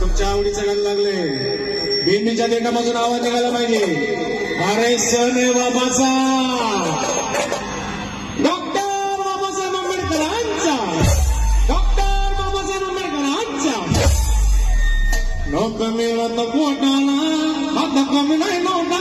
तुमच्या आवडीचं गाणं लागलंय. बेंबीच्या देठापासून आवाज निघाला पाहिजे. अरे सण बाबाचा. डॉक्टर बाबासाहेब आंबेडकरांचा. डॉक्टर बाबासाहेब आंबेडकरांचा. डोकं मिळत पोटाला आता कमी नाही नोटा